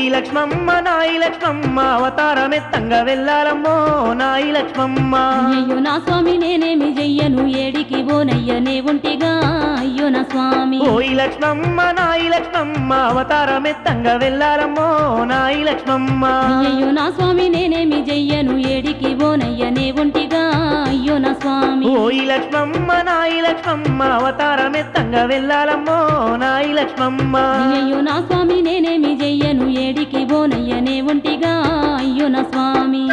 ఓయి లక్ష్మమ్మ నాయి లక్ష్మమ్మ అవతారమెత్తంగా వెళ్ళాలమ్మో నాయి లక్ష్మమ్మ. అయ్యో నా స్వామి నేనేమి చెయ్యను? ఏడికి బోనయ్యనే ఉంటిగా అయ్యో నా స్వామి. ఓయి లక్ష్మమ్మ నాయి లక్ష్మమ్మ అవతారమెత్తంగా వెళ్ళాలమ్మో నాయి లక్ష్మమ్మ. అయ్యో నా స్వామి నేనేమి చెయ్యను? ఏడికి బోనయ్యనే ఉంటిగా అయ్యో నా స్వామి. ఓయి లక్ష్మమ్మ నాయి లక్ష్మమ్మ అవతారమెత్తంగా వెళ్ళాలమ్మో నాయి లక్ష్మమ్మ. అయ్యో నా స్వామి అయ్యున స్వామి.